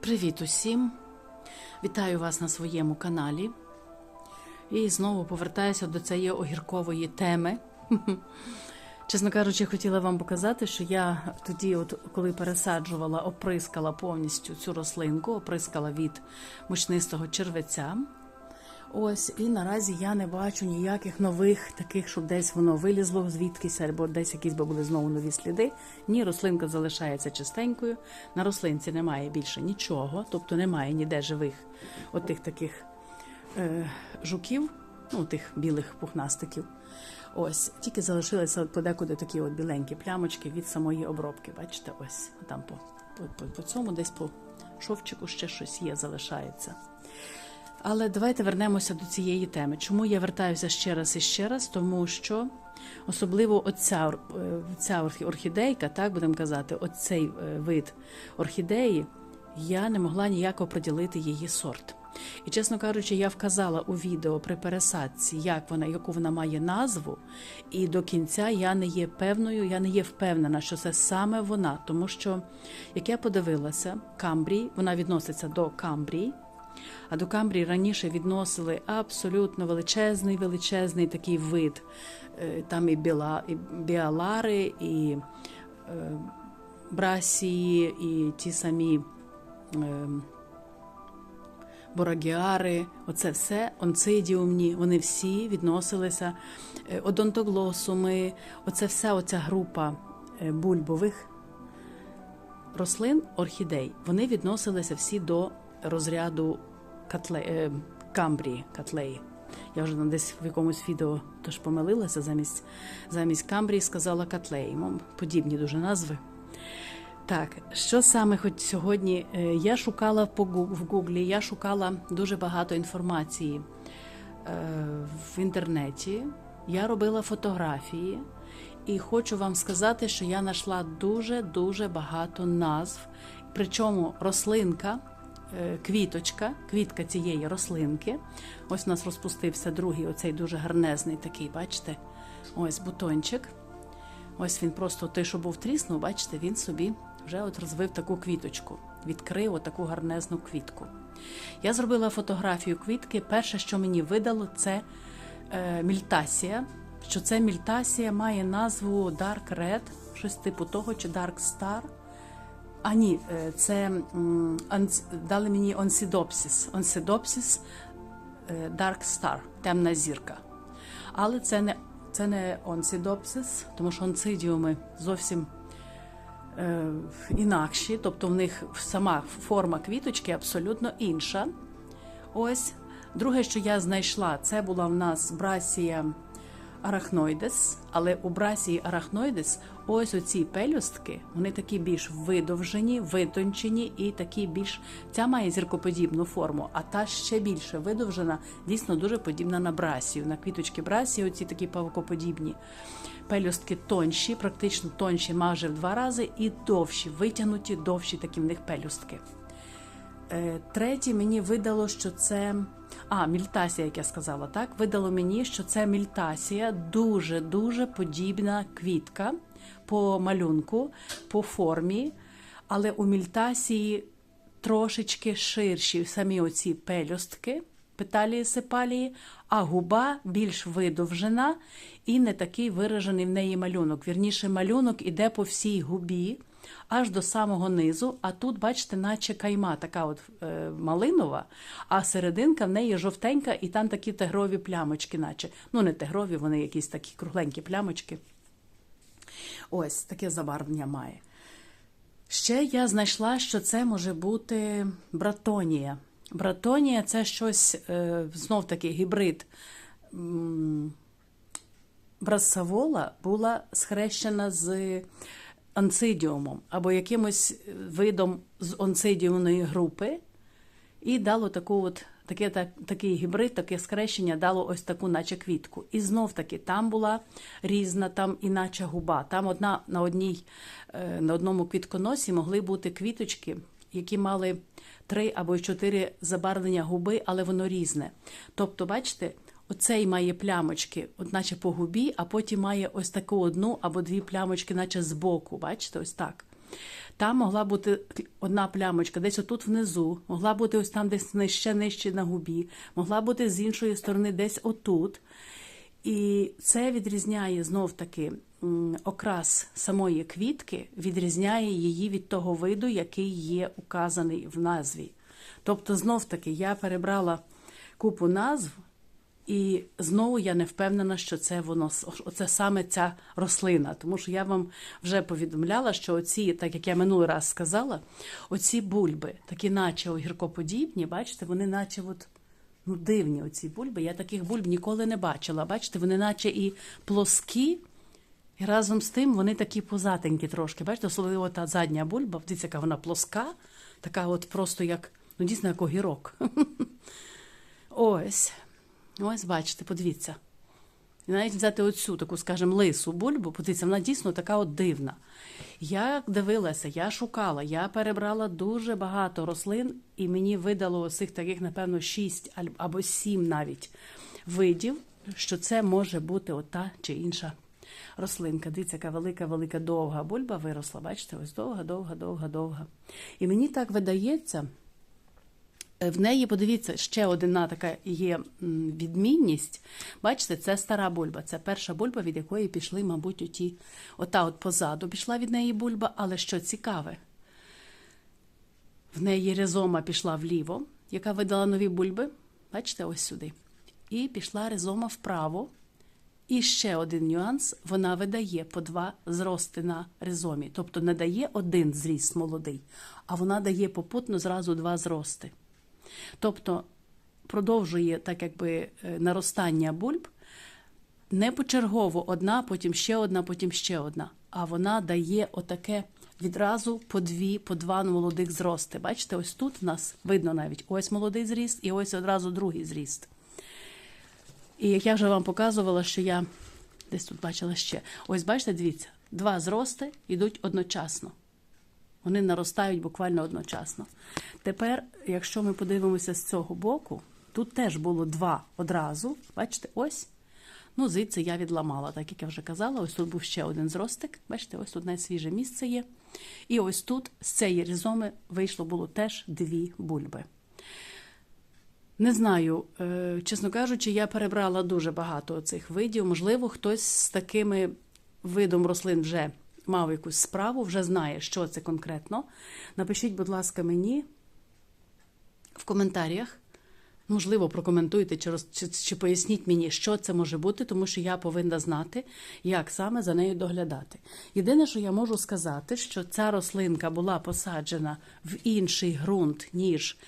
Привіт усім! Вітаю вас на своєму каналі. І знову повертаюся до цієї огіркової теми. Чесно кажучи, хотіла вам показати, що я тоді, от коли пересаджувала, оприскала повністю цю рослинку, оприскала від мучнистого червеця. Ось, і наразі я не бачу ніяких нових таких, щоб десь воно вилізло звідкись, або десь якісь би були знову нові сліди. Ні, рослинка залишається чистенькою. На рослинці немає більше нічого, тобто немає ніде живих отих таких е, жуків, ну тих білих пухнастиків. Ось, тільки залишилися подекуди такі от біленькі плямочки від самої обробки. Бачите, ось там по, по, по, по цьому, десь по шовчику ще щось є, залишається. Але давайте вернемося до цієї теми. Чому я вертаюся ще раз і ще раз? Тому що особливо оця, е, ця орхідейка, так будемо казати, оцей е, вид орхідеї, я не могла ніяко приділити її сорт. І, чесно кажучи, я вказала у відео при пересадці, як вона, яку вона має назву, і до кінця я не є певною, я не є впевнена, що це саме вона, тому що, як я подивилася, камбрій, вона відноситься до камбрій. А до Камбрії раніше відносили абсолютно величезний, величезний такий вид. Е, Там і, біла, і біалари, і е, брасії, і ті самі е, борагіари. Оце все онцидіумні, вони всі відносилися одонтоглосуми. Оце вся оця група бульбових рослин орхідей. Вони відносилися всі до розряду катле... е, камбрії, катлеї. Я вже десь в якомусь відео теж помилилася замість, замість камбрії сказала катлеї. Подібні дуже назви. Так, що саме хоч сьогодні? Е, Я шукала в Гуглі, я шукала дуже багато інформації е, в інтернеті. Я робила фотографії, і хочу вам сказати, що я знайшла дуже-дуже багато назв. Причому рослинка, квіточка, квітка цієї рослинки. Ось у нас розпустився другий, оцей дуже гарнезний такий, бачите? Ось бутончик. Ось він просто той, що був тріснув, бачите, він собі вже от розвив таку квіточку, відкрив отаку гарнезну квітку. Я зробила фотографію квітки. Перше, що мені видало, це е, мільтасія. Що це мільтасія має назву Dark Red, щось типу того, чи Dark Star. А ні, е, це дали мені онсідопсис. Онсідопсис е, Dark Star, темна зірка. Але це не, це не онсідопсис, тому що онцидіуми зовсім е, інакші, тобто в них сама форма квіточки абсолютно інша. Ось. Друге, що я знайшла, це була в нас брасія арахноїдес, але у брасії арахноїдес ось оці пелюстки, вони такі більш видовжені, витончені і такі більш. Ця має зіркоподібну форму, а та ще більше видовжена, дійсно дуже подібна на брасію. На квіточки брасії, оці такі павукоподібні. Пелюстки тонші, практично тонші майже в два рази, і довші, витягнуті, довші такі в них пелюстки. Е, Третє мені видало, що це. А, мільтасія, як я сказала, так? Видало мені, що це мільтасія дуже-дуже подібна квітка по малюнку, по формі, але у мільтасії трошечки ширші самі оці пелюстки, петалії сепалії, а губа більш видовжена і не такий виражений в неї малюнок. Вірніше, малюнок іде по всій губі аж до самого низу. А тут, бачите, наче кайма, така от е, малинова, а серединка в неї жовтенька, і там такі тигрові плямочки, наче. Ну, не тигрові, вони якісь такі кругленькі плямочки. Ось таке забарвлення має. Ще я знайшла, що це може бути братонія. Братонія це щось е, знов таки гібрид. М, Брассавола була схрещена з онцидіумом або якимось видом з онцидіумної групи, і дало таку от, таке, так, такий гібрид, таке скрещення дало ось таку, наче квітку. І знов таки там була різна, там іначе губа. Там одна на одній, е, на одному квітконосі могли бути квіточки, які мали три або чотири забарвлення губи, але воно різне. Тобто, бачите, оцей має плямочки, от наче по губі, а потім має ось таку одну або дві плямочки, наче збоку. Бачите, ось так. Там могла бути одна плямочка, десь отут внизу, могла бути ось там, десь ще нижче на губі, могла бути з іншої сторони, десь отут. І це відрізняє знов таки окрас самої квітки, відрізняє її від того виду, який є указаний в назві. Тобто, знов таки, я перебрала купу назв, і знову я не впевнена, що це воно це саме ця рослина. Тому що я вам вже повідомляла, що оці, так як я минулий раз сказала, оці бульби, такі наче огіркоподібні, бачите, вони наче от, ну, дивні оці бульби. Я таких бульб ніколи не бачила. Бачите, вони наче і плоскі, і разом з тим вони такі позатенькі трошки. Бачите, особливо та задня бульба, дивіться, яка вона плоска, така от просто як, ну дійсно, як огірок. Ось. Ось, бачите, подивіться. І навіть взяти оцю таку, скажімо, лису бульбу, подивіться, вона дійсно така от дивна. Я дивилася, я шукала, я перебрала дуже багато рослин, і мені видало оцих таких, напевно, шість або сім навіть видів, що це може бути ота чи інша рослинка. Дивіться, яка велика, велика довга бульба виросла. Бачите, ось довга, довга, довга, довга. І мені так видається. В неї, подивіться, ще одна така є відмінність. Бачите, це стара бульба. Це перша бульба, від якої пішли, мабуть, оті, ота от позаду пішла від неї бульба, але що цікаве, в неї ризома пішла вліво, яка видала нові бульби. Бачите, ось сюди. І пішла ризома вправо. І ще один нюанс: вона видає по два зрости на ризомі. Тобто не дає один зріст молодий, а вона дає попутно зразу два зрости. Тобто продовжує так якби е, наростання бульб не почергово одна, потім ще одна, потім ще одна. А вона дає отаке відразу по дві, по два молодих зрости. Бачите, ось тут в нас видно навіть ось молодий зріст і ось одразу другий зріст. І як я вже вам показувала, що я десь тут бачила ще. Ось бачите, дивіться, два зрости йдуть одночасно. Вони наростають буквально одночасно. Тепер, якщо ми подивимося з цього боку, тут теж було два одразу. Бачите, ось. Ну, звідси я відламала, так як я вже казала. Ось тут був ще один зростик. Бачите, ось тут найсвіже місце є. І ось тут з цієї різоми вийшло було теж дві бульби. Не знаю, е, чесно кажучи, я перебрала дуже багато цих видів. Можливо, хтось з такими видом рослин вже мав якусь справу, вже знає, що це конкретно. Напишіть, будь ласка, мені в коментарях. Можливо, прокоментуйте чи, роз- чи, чи поясніть мені, що це може бути, тому що я повинна знати, як саме за нею доглядати. Єдине, що я можу сказати, що ця рослинка була посаджена в інший ґрунт, ніж,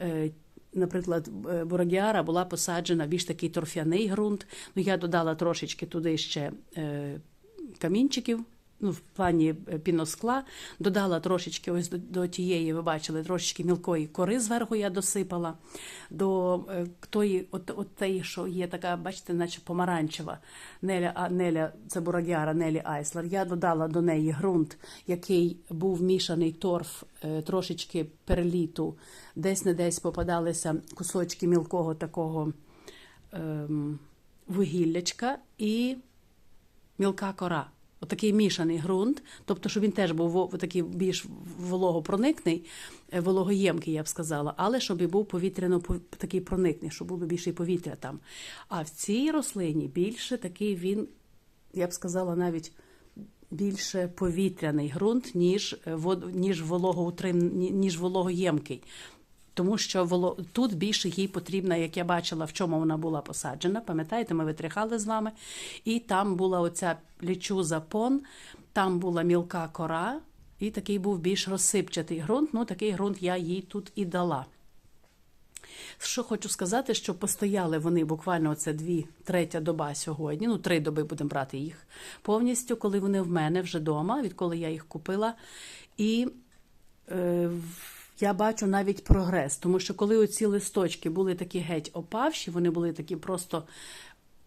е, наприклад, е, бурагіара була посаджена в більш такий торфяний ґрунт. Ну, я додала трошечки туди ще е, камінчиків ну, в плані е, піноскла, додала трошечки ось до, до тієї, ви бачили, трошечки мілкої кори зверху я досипала. До е, тої, от, от тієї, що є така, бачите, наче помаранчева Неля, а, Неля, це бурагіара Нелі Айслер. Я додала до неї ґрунт, який був мішаний торф, е, трошечки перліту, десь не десь попадалися кусочки мілкого такого ем, вугіллячка і мілка кора. Отакий мішаний ґрунт, тобто, щоб він теж був такий більш вологопроникний, е, вологоємкий, я б сказала, але щоб і був повітряно такий проникний, щоб було більше повітря там. А в цій рослині більше такий він, я б сказала, навіть більше повітряний ґрунт, ніж, е, ніж, вологоємкий. Тому що тут більше їй потрібна, як я бачила, в чому вона була посаджена. Пам'ятаєте, ми витрихали з вами. І там була оця лічуза пон, там була мілка кора, і такий був більш розсипчатий ґрунт. Ну, такий ґрунт я їй тут і дала. Що хочу сказати, що постояли вони буквально оце дві, третя доба сьогодні. Ну, три доби будемо брати їх повністю, коли вони в мене вже вдома, відколи я їх купила. І е, я бачу навіть прогрес, тому що коли оці листочки були такі геть опавші, вони були такі просто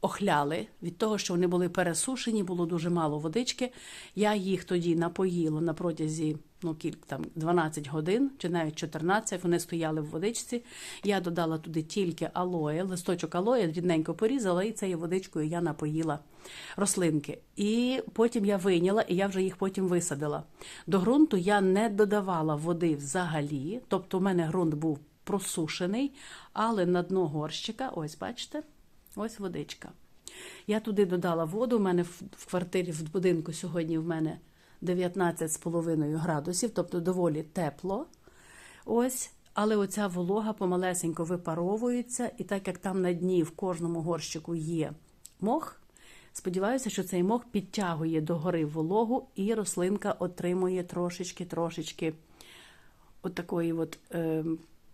охляли від того, що вони були пересушені, було дуже мало водички. Я їх тоді напоїла на протязі ну, кілька там 12 годин чи навіть 14, Вони стояли в водичці. Я додала туди тільки алоє, листочок алоє, дрібненько порізала, і цією водичкою я напоїла рослинки. І потім я вийняла, і я вже їх потім висадила. До ґрунту я не додавала води взагалі, тобто у мене ґрунт був просушений, але на дно горщика, ось бачите, ось водичка. Я туди додала воду. У мене в квартирі в будинку сьогодні в мене 19,5 градусів, тобто доволі тепло. Ось, але оця волога помалесенько випаровується, і так як там на дні в кожному горщику є мох, сподіваюся, що цей мох підтягує до гори вологу, і рослинка отримує трошечки-трошечки от такої от, е,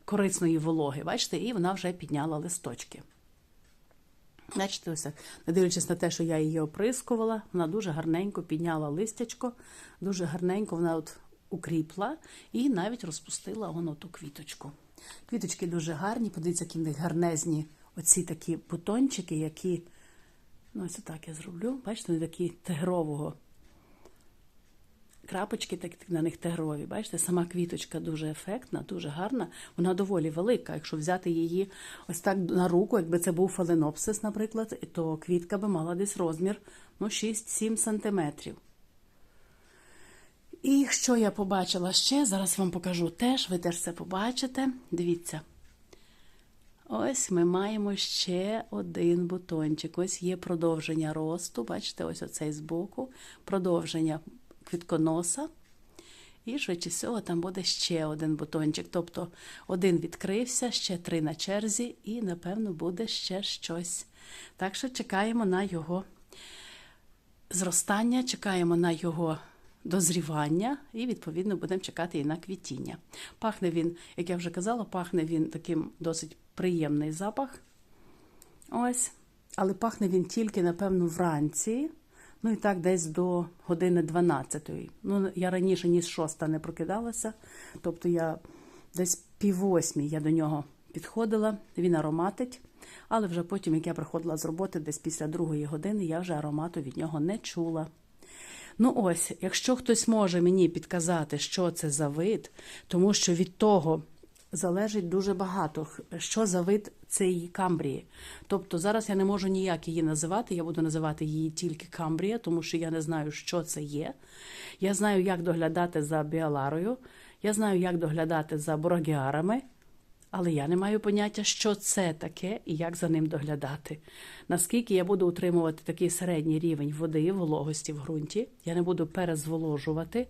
корисної вологи. Бачите, і вона вже підняла листочки. Бачите, ось не дивлячись на те, що я її оприскувала, вона дуже гарненько підняла листячко, дуже гарненько вона от укріпла і навіть розпустила воно ту квіточку. Квіточки дуже гарні, подивіться, які в них гарнезні оці такі бутончики, які, ну ось так я зроблю, бачите, вони такі тигрового. Крапочки так на них тигрові. Бачите, сама квіточка дуже ефектна, дуже гарна. Вона доволі велика. Якщо взяти її ось так на руку, якби це був фаленопсис, наприклад, то квітка би мала десь розмір ну, 6-7 сантиметрів. І що я побачила ще, зараз вам покажу теж, ви теж це побачите. Дивіться. Ось ми маємо ще один бутончик. Ось є продовження росту. Бачите, ось оцей збоку, продовження квітконоса. І, швидше всього, там буде ще один бутончик. Тобто один відкрився, ще три на черзі, і, напевно, буде ще щось. Так що чекаємо на його зростання, чекаємо на його дозрівання, і, відповідно, будемо чекати і на квітіння. Пахне він, як я вже казала, пахне він таким досить приємний запах. Ось. Але пахне він тільки, напевно, вранці. Ну і так, десь до години 12-ї. Ну, я раніше ні з 6 не прокидалася. Тобто я десь пів восьмій я до нього підходила, він ароматить. Але вже потім, як я приходила з роботи, десь після другої години, я вже аромату від нього не чула. Ну ось, якщо хтось може мені підказати, що це за вид, тому що від того залежить дуже багато, що за вид цієї камбрії. Тобто зараз я не можу ніяк її називати, я буду називати її тільки камбрія, тому що я не знаю, що це є. Я знаю, як доглядати за біаларою, я знаю, як доглядати за борагіарами. Але я не маю поняття, що це таке і як за ним доглядати. Наскільки я буду утримувати такий середній рівень води, вологості в ґрунті, я не буду перезволожувати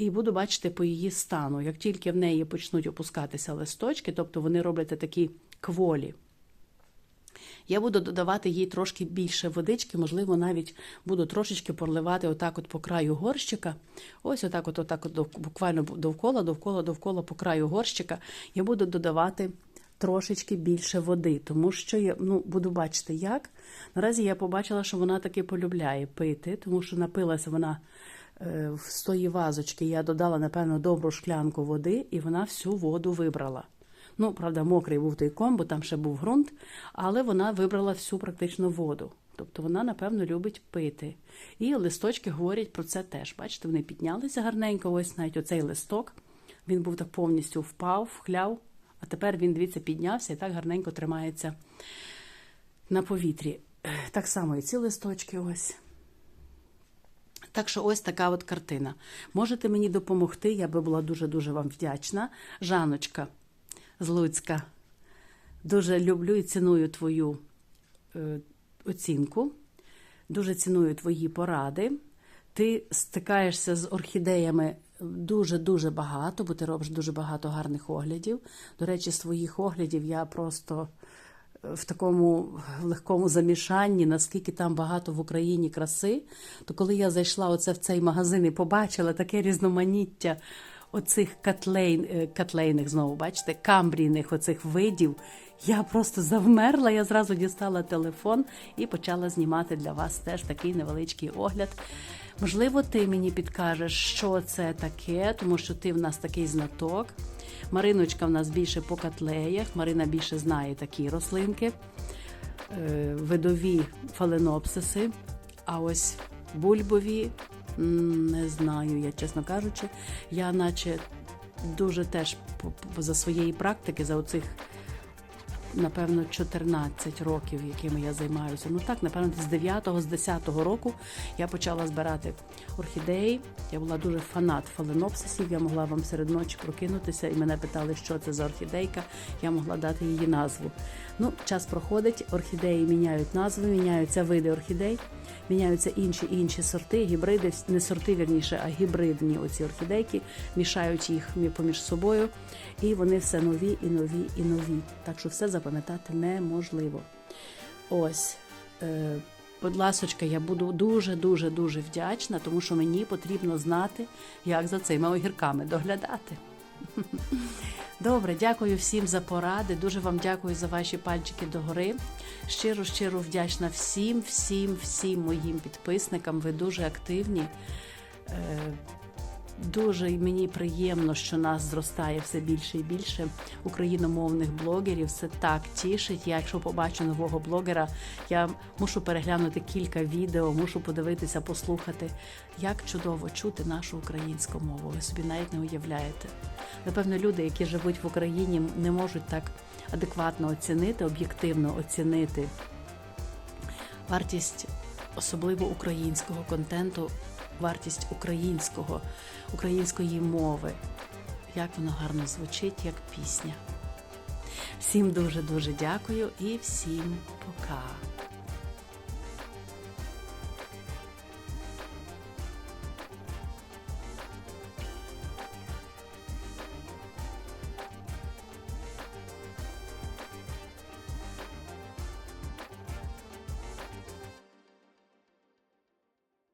і буду бачити по її стану. Як тільки в неї почнуть опускатися листочки, тобто вони роблять такі кволі, я буду додавати їй трошки більше водички, можливо, навіть буду трошечки проливати отак от по краю горщика. Ось отак от, отак от буквально довкола, довкола, довкола по краю горщика. Я буду додавати трошечки більше води, тому що я ну, буду бачити, як. Наразі я побачила, що вона таки полюбляє пити, тому що напилася вона з тої вазочки. Я додала, напевно, добру шклянку води, і вона всю воду вибрала. Ну, правда, мокрий був той ком, бо там ще був ґрунт, але вона вибрала всю практично воду. Тобто вона, напевно, любить пити. І листочки говорять про це теж. Бачите, вони піднялися гарненько, ось навіть оцей листок. Він був так повністю впав, вхляв, а тепер він, дивіться, піднявся і так гарненько тримається на повітрі. Так само і ці листочки ось. Так що ось така от картина. Можете мені допомогти, я би була дуже-дуже вам вдячна. Жаночка з Луцька. Дуже люблю і ціную твою е, оцінку, дуже ціную твої поради. Ти стикаєшся з орхідеями дуже-дуже багато, бо ти робиш дуже багато гарних оглядів. До речі, з твоїх оглядів я просто в такому легкому замішанні, наскільки там багато в Україні краси, то коли я зайшла оце в цей магазин і побачила таке різноманіття оцих катлейн, катлейних, знову бачите, камбрійних оцих видів, я просто завмерла. Я зразу дістала телефон і почала знімати для вас теж такий невеличкий огляд. Можливо, ти мені підкажеш, що це таке, тому що ти в нас такий знаток. Мариночка в нас більше по котлеях, Марина більше знає такі рослинки. е, видові фаленопсиси, а ось бульбові не знаю, я чесно кажучи, я наче дуже теж за своєї практики, за оцих напевно 14 років, якими я займаюся. Ну так, напевно, з 9-го, з 10-го року я почала збирати орхідеї. Я була дуже фанат фаленопсисів. Я могла вам серед ночі прокинутися, і мене питали, що це за орхідейка. Я могла дати її назву. Ну, час проходить, орхідеї міняють назви, міняються види орхідей, міняються інші інші сорти, гібриди, не сорти, вірніше, а гібридні оці орхідейки, мішають їх мі- поміж собою, і вони все нові і нові і нові. Так що все запам'ятати неможливо. Ось. Е, Будь ласочка, я буду дуже дуже вдячна, тому що мені потрібно знати, як за цими огірками доглядати. Добре, дякую всім за поради. Дуже вам дякую за ваші пальчики догори. Щиро, щиро вдячна всім, всім, всім моїм підписникам. Ви дуже активні. Дуже мені приємно, що нас зростає все більше і більше україномовних блогерів. Це так тішить. Я, якщо побачу нового блогера, я мушу переглянути кілька відео, мушу подивитися, послухати, як чудово чути нашу українську мову. Ви собі навіть не уявляєте. Напевно, люди, які живуть в Україні, не можуть так адекватно оцінити, об'єктивно оцінити вартість особливо українського контенту, вартість українського, української мови. Як воно гарно звучить, як пісня. Всім дуже дуже дякую і всім пока.